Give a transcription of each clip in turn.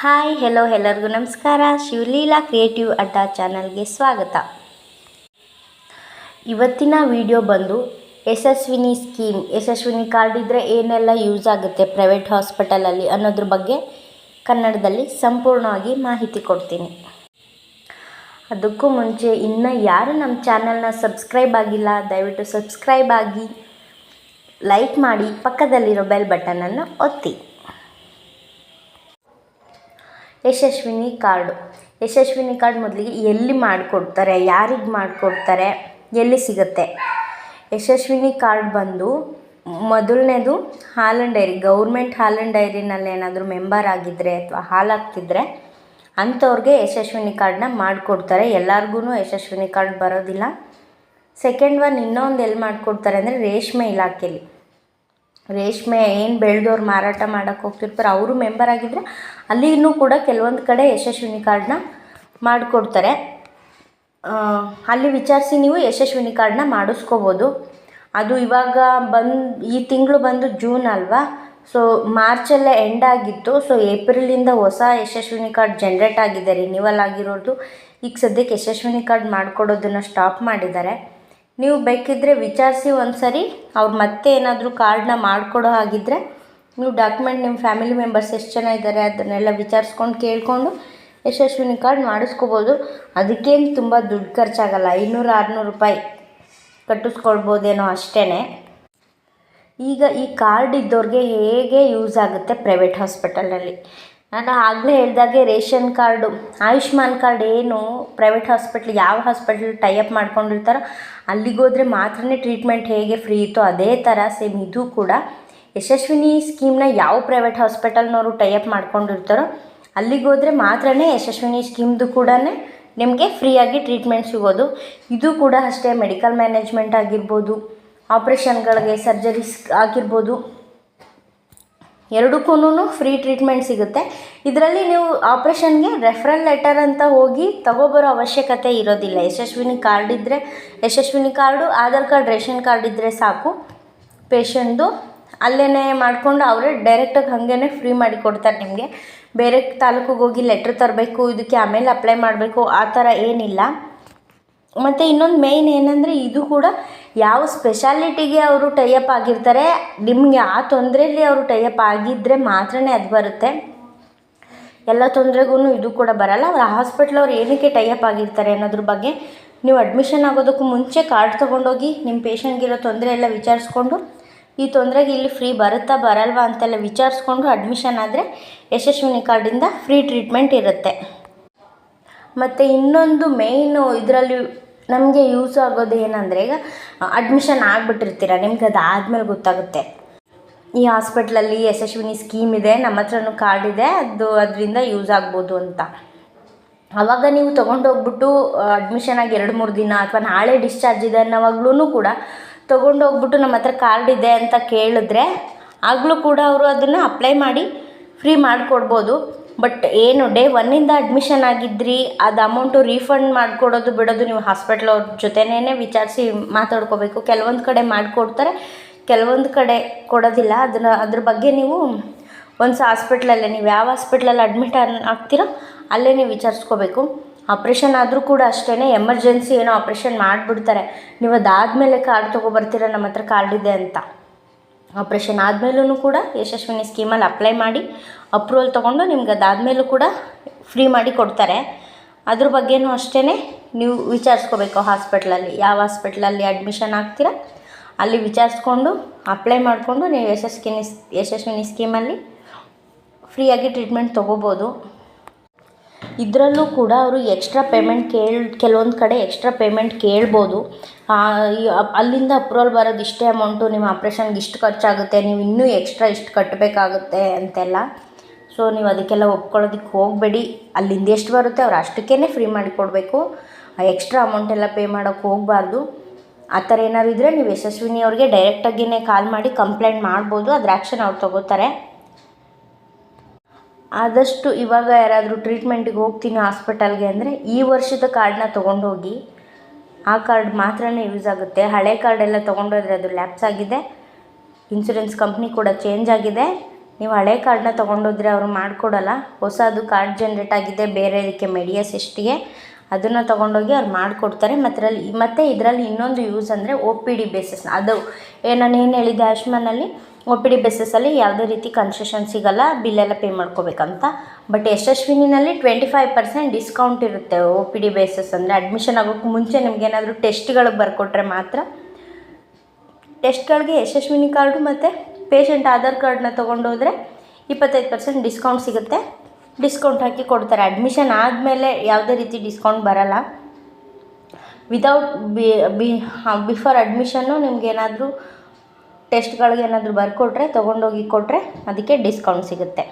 Hi hello ಎಲ್ಲರಿಗೂ ನಮಸ್ಕಾರ. Shivaleela creative ಅಡ್ಡಾ ಚಾನಲ್ಗೆ ಸ್ವಾಗತ. ಇವತ್ತಿನ ವಿಡಿಯೋ ಬಂದು ಯಶಸ್ವಿನಿ ಸ್ಕೀಮ್. ಯಶಸ್ವಿನಿ ಕಾರ್ಡ್ ಇದ್ದರೆ ಏನೆಲ್ಲ ಯೂಸ್ ಆಗುತ್ತೆ ಪ್ರೈವೇಟ್ ಹಾಸ್ಪಿಟಲಲ್ಲಿ ಅನ್ನೋದ್ರ ಬಗ್ಗೆ ಕನ್ನಡದಲ್ಲಿ ಸಂಪೂರ್ಣವಾಗಿ ಮಾಹಿತಿ ಕೊಡ್ತೀನಿ. ಅದಕ್ಕೂ ಮುಂಚೆ ಇನ್ನು ಯಾರು ನಮ್ಮ ಚಾನಲ್ನ ಸಬ್ಸ್ಕ್ರೈಬ್ ಆಗಿಲ್ಲ, ದಯವಿಟ್ಟು ಸಬ್ಸ್ಕ್ರೈಬ್ ಆಗಿ ಲೈಕ್ ಮಾಡಿ ಪಕ್ಕದಲ್ಲಿರೋ ಬೆಲ್ ಬಟನನ್ನು ಒತ್ತಿ. ಯಶಸ್ವಿನಿ ಕಾರ್ಡು. ಯಶಸ್ವಿನಿ ಕಾರ್ಡ್ ಮೊದಲಿಗೆ ಎಲ್ಲಿ ಮಾಡಿಕೊಡ್ತಾರೆ, ಯಾರಿಗೆ ಮಾಡಿಕೊಡ್ತಾರೆ, ಎಲ್ಲಿ ಸಿಗುತ್ತೆ? ಯಶಸ್ವಿನಿ ಕಾರ್ಡ್ ಬಂದು ಮೊದಲನೇದು ಹಾಲನ್ ಡೈರಿ, ಗೌರ್ಮೆಂಟ್ ಹಾಲನ್ ಡೈರಿನಲ್ಲಿ ಏನಾದರೂ ಮೆಂಬರ್ ಆಗಿದ್ದರೆ ಅಥವಾ ಹಾಲು ಹಾಕ್ತಿದ್ರೆ ಅಂಥವ್ರಿಗೆ ಯಶಸ್ವಿನಿ ಕಾರ್ಡನ್ನ ಮಾಡಿಕೊಡ್ತಾರೆ. ಎಲ್ಲರಿಗೂ ಯಶಸ್ವಿನಿ ಕಾರ್ಡ್ ಬರೋದಿಲ್ಲ. ಸೆಕೆಂಡ್ ಒನ್ ಇನ್ನೊಂದು ಎಲ್ಲಿ ಮಾಡಿಕೊಡ್ತಾರೆ ಅಂದರೆ ರೇಷ್ಮೆ ಇಲಾಖೆಯಲ್ಲಿ ರೇಷ್ಮೆ ಏನು ಬೆಳೆದವ್ರು ಮಾರಾಟ ಮಾಡೋಕ್ಕೆ ಹೋಗ್ತಿರ್ತಾರೆ, ಅವರು ಮೆಂಬರ್ ಆಗಿದ್ದರೆ ಅಲ್ಲಿನೂ ಕೂಡ ಕೆಲವೊಂದು ಕಡೆ ಯಶಸ್ವಿನಿ ಕಾರ್ಡನ್ನ ಮಾಡಿಕೊಡ್ತಾರೆ. ಅಲ್ಲಿ ವಿಚಾರಿಸಿ ನೀವು ಯಶಸ್ವಿನಿ ಕಾರ್ಡನ್ನ ಮಾಡಿಸ್ಕೋಬೋದು. ಅದು ಇವಾಗ ಬಂದು, ಈ ತಿಂಗಳು ಬಂದು ಜೂನ್ ಅಲ್ವಾ? ಸೊ ಮಾರ್ಚಲ್ಲೇ ಎಂಡ್ ಆಗಿತ್ತು. ಸೊ ಏಪ್ರಿಲಿಂದ ಹೊಸ ಯಶಸ್ವಿನಿ ಕಾರ್ಡ್ ಜನ್ರೇಟ್ ಆಗಿದೆ ರಿನ್ಯೂವಲ್ ಆಗಿರೋದು. ಈಗ ಸದ್ಯಕ್ಕೆ ಯಶಸ್ವಿನಿ ಕಾರ್ಡ್ ಮಾಡಿಕೊಡೋದನ್ನು ಸ್ಟಾಪ್ ಮಾಡಿದ್ದಾರೆ. ನೀವು ಬೇಕಿದ್ದರೆ ವಿಚಾರಿಸಿ ಒಂದು ಸರಿ ಅವ್ರು ಮತ್ತೆ ಏನಾದರೂ ಕಾರ್ಡನ್ನ ಮಾಡಿಕೊಡೋ ಹಾಗಿದ್ದರೆ ನೀವು ಡಾಕ್ಯುಮೆಂಟ್ ನಿಮ್ಮ ಫ್ಯಾಮಿಲಿ ಮೆಂಬರ್ಸ್ ಎಷ್ಟು ಜನ ಇದ್ದಾರೆ ಅದನ್ನೆಲ್ಲ ವಿಚಾರಿಸ್ಕೊಂಡು ಕೇಳಿಕೊಂಡು ಯಶಸ್ವಿನಿ ಕಾರ್ಡ್ ಮಾಡಿಸ್ಕೋಬೋದು. ಅದಕ್ಕೇನು ತುಂಬ ದುಡ್ಡು ಖರ್ಚಾಗಲ್ಲ. ಐನೂರು, ಆರುನೂರು ರೂಪಾಯಿ ಕಟ್ಟಿಸ್ಕೊಳ್ಬೋದೇನೋ ಅಷ್ಟೇ ಈಗ ಈ ಕಾರ್ಡ್ ಇದ್ದವ್ರಿಗೆ ಹೇಗೆ ಯೂಸ್ ಆಗುತ್ತೆ ಪ್ರೈವೇಟ್ ಹಾಸ್ಪಿಟಲಲ್ಲಿ? ನಾನು ಆಗಲೇ ಹೇಳ್ದಾಗೆ ರೇಷನ್ ಕಾರ್ಡು, ಆಯುಷ್ಮಾನ್ ಕಾರ್ಡ್ ಏನು ಪ್ರೈವೇಟ್ ಹಾಸ್ಪಿಟ್ಲ್ ಯಾವ ಹಾಸ್ಪಿಟ್ಲ್ ಟೈಅಪ್ ಮಾಡ್ಕೊಂಡಿರ್ತಾರೋ ಅಲ್ಲಿಗೋದ್ರೆ ಮಾತ್ರನೇ ಟ್ರೀಟ್ಮೆಂಟ್ ಹೇಗೆ ಫ್ರೀ ಇತ್ತೋ ಅದೇ ಥರ ಸೇಮ್ ಇದು ಕೂಡ. ಯಶಸ್ವಿನಿ ಸ್ಕೀಮ್ನ ಯಾವ ಪ್ರೈವೇಟ್ ಹಾಸ್ಪಿಟಲ್ನವರು ಟೈಅಪ್ ಮಾಡ್ಕೊಂಡಿರ್ತಾರೋ ಅಲ್ಲಿಗೋದ್ರೆ ಮಾತ್ರನೇ ಯಶಸ್ವಿನಿ ಸ್ಕೀಮ್ದು ಕೂಡ ನಿಮಗೆ ಫ್ರೀಯಾಗಿ ಟ್ರೀಟ್ಮೆಂಟ್ ಸಿಗೋದು. ಇದು ಕೂಡ ಅಷ್ಟೇ ಮೆಡಿಕಲ್ ಮ್ಯಾನೇಜ್ಮೆಂಟ್ ಆಗಿರ್ಬೋದು, ಆಪ್ರೇಷನ್ಗಳಿಗೆ ಸರ್ಜರೀಸ್ ಆಗಿರ್ಬೋದು. ಎರಡಕ್ಕೂ ಫ್ರೀ ಟ್ರೀಟ್ಮೆಂಟ್ ಸಿಗುತ್ತೆ. ಇದರಲ್ಲಿ ನೀವು ಆಪ್ರೇಷನ್ಗೆ ರೆಫರಲ್ ಲೆಟರ್ ಅಂತ ಹೋಗಿ ತಗೊಬರೋ ಅವಶ್ಯಕತೆ ಇರೋದಿಲ್ಲ. ಯಶಸ್ವಿನಿ ಕಾರ್ಡ್ ಇದ್ದರೆ Yashasvini card Aadhaar card, ration card ಇದ್ದರೆ ಸಾಕು. ಪೇಷಂಟ್ದು ಅಲ್ಲೇ ಮಾಡಿಕೊಂಡು ಅವರೇ ಡೈರೆಕ್ಟಾಗಿ ಹಾಗೇ ಫ್ರೀ ಮಾಡಿ ಕೊಡ್ತಾರೆ ನಿಮಗೆ. ಬೇರೆ ತಾಲೂಕಿಗೆ ಹೋಗಿ ಲೆಟ್ರ್ ತರಬೇಕು, ಇದಕ್ಕೆ ಆಮೇಲೆ ಅಪ್ಲೈ ಮಾಡಬೇಕು, ಆ ಥರ ಏನಿಲ್ಲ. ಮತ್ತು ಇನ್ನೊಂದು ಮೇಯ್ನ್ ಏನಂದರೆ ಇದು ಕೂಡ ಯಾವ ಸ್ಪೆಷಾಲಿಟಿಗೆ ಅವರು ಟೈಅಪ್ ಆಗಿರ್ತಾರೆ, ನಿಮಗೆ ಆ ತೊಂದರೆಯಲ್ಲಿ ಅವರು ಟೈಅಪ್ ಆಗಿದ್ದರೆ ಮಾತ್ರನೇ ಅದು ಬರುತ್ತೆ. ಎಲ್ಲ ತೊಂದರೆಗೂ ಇದು ಕೂಡ ಬರಲ್ಲ. ಅವ್ರು ಆ ಹಾಸ್ಪಿಟ್ಲ್ ಅವ್ರು ಏನಕ್ಕೆ ಟೈಅಪ್ ಆಗಿರ್ತಾರೆ ಅನ್ನೋದ್ರ ಬಗ್ಗೆ ನೀವು ಅಡ್ಮಿಷನ್ ಆಗೋದಕ್ಕೂ ಮುಂಚೆ ಕಾರ್ಡ್ ತೊಗೊಂಡೋಗಿ ನಿಮ್ಮ ಪೇಷಂಟ್ಗಿರೋ ತೊಂದರೆ ಎಲ್ಲ ವಿಚಾರಿಸ್ಕೊಂಡು, ಈ ತೊಂದರೆಗೆ ಇಲ್ಲಿ ಫ್ರೀ ಬರುತ್ತಾ ಬರಲ್ವಾ ಅಂತೆಲ್ಲ ವಿಚಾರಿಸ್ಕೊಂಡು ಅಡ್ಮಿಷನ್ ಆದರೆ ಯಶಸ್ವಿನಿ ಕಾರ್ಡಿಂದ ಫ್ರೀ ಟ್ರೀಟ್ಮೆಂಟ್ ಇರುತ್ತೆ. ಮತ್ತು ಇನ್ನೊಂದು ಮೇಯ್ನು ಇದರಲ್ಲಿ ನಮಗೆ ಯೂಸ್ ಆಗೋದು ಏನಂದರೆ ಈಗ ಅಡ್ಮಿಷನ್ ಆಗಿಬಿಟ್ಟಿರ್ತೀರ, ನಿಮ್ಗೆ ಅದಾದಮೇಲೆ ಗೊತ್ತಾಗುತ್ತೆ. ಈ ಹಾಸ್ಪಿಟ್ಲಲ್ಲಿ ಯಶಸ್ವಿನಿ ಸ್ಕೀಮ್ ಇದೆ, ನಮ್ಮ ಹತ್ರನೂ ಕಾರ್ಡ್ ಇದೆ, ಅದು ಅದರಿಂದ ಯೂಸ್ ಆಗ್ಬೋದು ಅಂತ. ಆವಾಗ ನೀವು ತೊಗೊಂಡೋಗ್ಬಿಟ್ಟು ಅಡ್ಮಿಷನ್ ಆಗಿ ಎರಡು ಮೂರು ದಿನ ಅಥವಾ ನಾಳೆ ಡಿಸ್ಚಾರ್ಜ್ ಇದೆ ಅನ್ನೋವಾಗ್ಲೂ ಕೂಡ ತೊಗೊಂಡೋಗ್ಬಿಟ್ಟು ನಮ್ಮ ಹತ್ರ ಕಾರ್ಡ್ ಇದೆ ಅಂತ ಕೇಳಿದ್ರೆ, ಆಗಲೂ ಕೂಡ ಅವರು ಅದನ್ನು ಅಪ್ಲೈ ಮಾಡಿ ಫ್ರೀ ಮಾಡಿಕೊಡ್ಬೋದು. ಬಟ್ ಏನು ಡೇ ಒನ್ನಿಂದ ಅಡ್ಮಿಷನ್ ಆಗಿದ್ರಿ, ಅದು ಅಮೌಂಟು ರೀಫಂಡ್ ಮಾಡಿಕೊಡೋದು ಬಿಡೋದು ನೀವು ಹಾಸ್ಪಿಟ್ಲ್ ಅವ್ರ ಜೊತೆನೇ ವಿಚಾರಿಸಿ ಮಾತಾಡ್ಕೋಬೇಕು. ಕೆಲವೊಂದು ಕಡೆ ಮಾಡಿಕೊಡ್ತಾರೆ, ಕೆಲವೊಂದು ಕಡೆ ಕೊಡೋದಿಲ್ಲ. ಅದನ್ನು, ಅದ್ರ ಬಗ್ಗೆ ನೀವು ಒಂದು ಹಾಸ್ಪಿಟ್ಲಲ್ಲೇ ನೀವು ಯಾವ ಹಾಸ್ಪಿಟ್ಲಲ್ಲಿ ಅಡ್ಮಿಟ್ ಆಗ್ತೀರೋ, ಅಲ್ಲೇ ನೀವು ವಿಚಾರಿಸ್ಕೋಬೇಕು. ಆಪ್ರೇಷನ್ ಆದರೂ ಕೂಡ ಅಷ್ಟೇ ಎಮರ್ಜೆನ್ಸಿ ಏನೋ ಆಪ್ರೇಷನ್ ಮಾಡಿಬಿಡ್ತಾರೆ. ನೀವು ಅದಾದಮೇಲೆ ಕಾರ್ಡ್ ತೊಗೊಬರ್ತೀರ ನಮ್ಮ ಹತ್ರ ಕಾರ್ಡ್ ಇದೆ ಅಂತ. ಆಪ್ರೇಷನ್ ಆದಮೇಲೂ ಕೂಡ ಯಶಸ್ವಿನಿ ಸ್ಕೀಮಲ್ಲಿ ಅಪ್ಲೈ ಮಾಡಿ ಅಪ್ರೂವಲ್ ತೊಗೊಂಡು ನಿಮ್ಗೆ ಅದಾದಮೇಲೂ ಕೂಡ ಫ್ರೀ ಮಾಡಿ ಕೊಡ್ತಾರೆ. ಅದ್ರ ಬಗ್ಗೆನೂ ಅಷ್ಟೇ ನೀವು ವಿಚಾರಿಸ್ಕೋಬೇಕು ಹಾಸ್ಪಿಟ್ಲಲ್ಲಿ ಯಾವ ಹಾಸ್ಪಿಟ್ಲಲ್ಲಿ ಅಡ್ಮಿಷನ್ ಆಗ್ತೀರ? ಅಲ್ಲಿ ವಿಚಾರಿಸ್ಕೊಂಡು ಅಪ್ಲೈ ಮಾಡಿಕೊಂಡು ನೀವು ಯಶಸ್ವಿನಿ ಯಶಸ್ವಿನಿ ಸ್ಕೀಮಲ್ಲಿ ಫ್ರೀಯಾಗಿ ಟ್ರೀಟ್ಮೆಂಟ್ ತೊಗೋಬೋದು. ಇದರಲ್ಲೂ ಕೂಡ ಅವರು ಎಕ್ಸ್ಟ್ರಾ ಪೇಮೆಂಟ್ ಕೇಳಿ, ಕೆಲವೊಂದು ಕಡೆ ಎಕ್ಸ್ಟ್ರಾ ಪೇಮೆಂಟ್ ಕೇಳ್ಬೋದು. ಅಲ್ಲಿಂದ ಅಪ್ರೂವಲ್ ಬರೋದು ಇಷ್ಟೇ ಅಮೌಂಟು ನಿಮ್ಮ ಆಪ್ರೇಷನ್ಗೆ ಇಷ್ಟು ಖರ್ಚಾಗುತ್ತೆ, ನೀವು ಇನ್ನೂ ಎಕ್ಸ್ಟ್ರಾ ಇಷ್ಟು ಕಟ್ಟಬೇಕಾಗುತ್ತೆ ಅಂತೆಲ್ಲ. ಸೊ ನೀವು ಅದಕ್ಕೆಲ್ಲ ಒಪ್ಕೊಳ್ಳೋದಕ್ಕೆ ಹೋಗಬೇಡಿ. ಅಲ್ಲಿಂದ ಎಷ್ಟು ಬರುತ್ತೆ ಅವ್ರು ಅಷ್ಟಕ್ಕೇ ಫ್ರೀ ಮಾಡಿ ಕೊಡಬೇಕು. ಎಕ್ಸ್ಟ್ರಾ ಅಮೌಂಟ್ ಎಲ್ಲ ಪೇ ಮಾಡೋಕ್ಕೆ ಹೋಗಬಾರ್ದು. ಆ ಥರ ಏನಾದ್ರು ಇದ್ದರೆ ನೀವು ಯಶಸ್ವಿನಿ ಅವ್ರಿಗೆ ಡೈರೆಕ್ಟಾಗಿಯೇ ಕಾಲ್ ಮಾಡಿ ಕಂಪ್ಲೇಂಟ್ ಮಾಡ್ಬೋದು. ಅದ್ರ ಆ್ಯಕ್ಷನ್ ಅವ್ರು ತೊಗೋತಾರೆ. ಆದಷ್ಟು ಇವಾಗ ಯಾರಾದರೂ ಟ್ರೀಟ್ಮೆಂಟಿಗೆ ಹೋಗ್ತೀನಿ ಹಾಸ್ಪಿಟಲ್ಗೆ ಅಂದರೆ ಈ ವರ್ಷದ ಕಾರ್ಡನ್ನ ತೊಗೊಂಡೋಗಿ ಆ ಕಾರ್ಡ್ ಮಾತ್ರನೇ ಯೂಸ್ ಆಗುತ್ತೆ. ಹಳೆ ಕಾರ್ಡೆಲ್ಲ ತೊಗೊಂಡೋದ್ರೆ ಅದು ಲ್ಯಾಪ್ಸ್ ಆಗಿದೆ. ಇನ್ಸೂರೆನ್ಸ್ ಕಂಪ್ನಿ ಕೂಡ ಚೇಂಜ್ ಆಗಿದೆ. ನೀವು ಹಳೆ ಕಾರ್ಡನ್ನ ತೊಗೊಂಡೋದ್ರೆ ಅವರು ಮಾಡಿಕೊಡಲ್ಲ. ಹೊಸದು ಕಾರ್ಡ್ ಜನ್ರೇಟ್ ಆಗಿದೆ. ಬೇರೆ ಇದಕ್ಕೆ ಮೆಡಿಯಸ್ ಎಷ್ಟಿಗೆ ಅದನ್ನು ತೊಗೊಂಡೋಗಿ ಅವ್ರು ಮಾಡಿಕೊಡ್ತಾರೆ. ಮತ್ರಲ್ಲಿ ಮತ್ತು ಇದರಲ್ಲಿ ಇನ್ನೊಂದು ಯೂಸ್ ಅಂದರೆ ಒ ಪಿ ಡಿ ಬೇಸಿಸ್ ಅದು ನಾನು ಏನು ಹೇಳಿದ್ದೆ ಆಯುಷ್ಮಾನಲ್ಲಿ ಒ ಪಿ ಡಿ ಬೇಸಸ್ಸಲ್ಲಿ ಯಾವುದೇ ರೀತಿ ಕನ್ಸೆಷನ್ ಸಿಗೋಲ್ಲ ಬಿಲ್ಲೆಲ್ಲ ಪೇ ಮಾಡ್ಕೋಬೇಕಂತ. ಬಟ್ ಯಶಸ್ವಿನಿನಲ್ಲಿ ಟ್ವೆಂಟಿ ಫೈವ್ ಪರ್ಸೆಂಟ್ ಡಿಸ್ಕೌಂಟ್ ಇರುತ್ತೆ ಒ ಪಿ ಡಿ ಬೇಸಸ್ ಅಂದರೆ. ಅಡ್ಮಿಷನ್ ಆಗೋಕ್ಕೆ ಮುಂಚೆ ನಿಮಗೇನಾದರೂ ಟೆಸ್ಟ್ಗಳಿಗೆ ಬರ್ಕೊಟ್ರೆ ಮಾತ್ರ. ಟೆಸ್ಟ್ಗಳಿಗೆ ಯಶಸ್ವಿನಿ ಕಾರ್ಡು ಮತ್ತು ಪೇಷಂಟ್ ಆಧಾರ್ ಕಾರ್ಡನ್ನ ತೊಗೊಂಡೋದ್ರೆ ಇಪ್ಪತ್ತೈದು ಪರ್ಸೆಂಟ್ ಡಿಸ್ಕೌಂಟ್ ಸಿಗುತ್ತೆ. ಡಿಸ್ಕೌಂಟ್ ಹಾಕಿ ಕೊಡ್ತಾರೆ. ಅಡ್ಮಿಷನ್ ಆದಮೇಲೆ ಯಾವುದೇ ರೀತಿ ಡಿಸ್ಕೌಂಟ್ ಬರಲ್ಲ. Without B B before admission ನಿಮಗೇನಾದರೂ ಟೆಸ್ಟ್ಗಳಿಗೆ ಏನಾದರೂ ಬರ್ಕೊಟ್ರೆ, ತೊಗೊಂಡೋಗಿ ಕೊಟ್ಟರೆ ಅದಕ್ಕೆ ಡಿಸ್ಕೌಂಟ್ ಸಿಗುತ್ತೆ.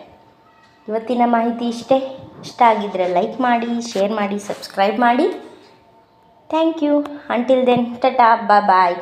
ಇವತ್ತಿನ ಮಾಹಿತಿ ಇಷ್ಟೇ. ಇಷ್ಟ ಆಗಿದ್ದರೆ ಲೈಕ್ ಮಾಡಿ ಶೇರ್ ಮಾಡಿ ಸಬ್ಸ್ಕ್ರೈಬ್ ಮಾಡಿ. Thank you until then tata bye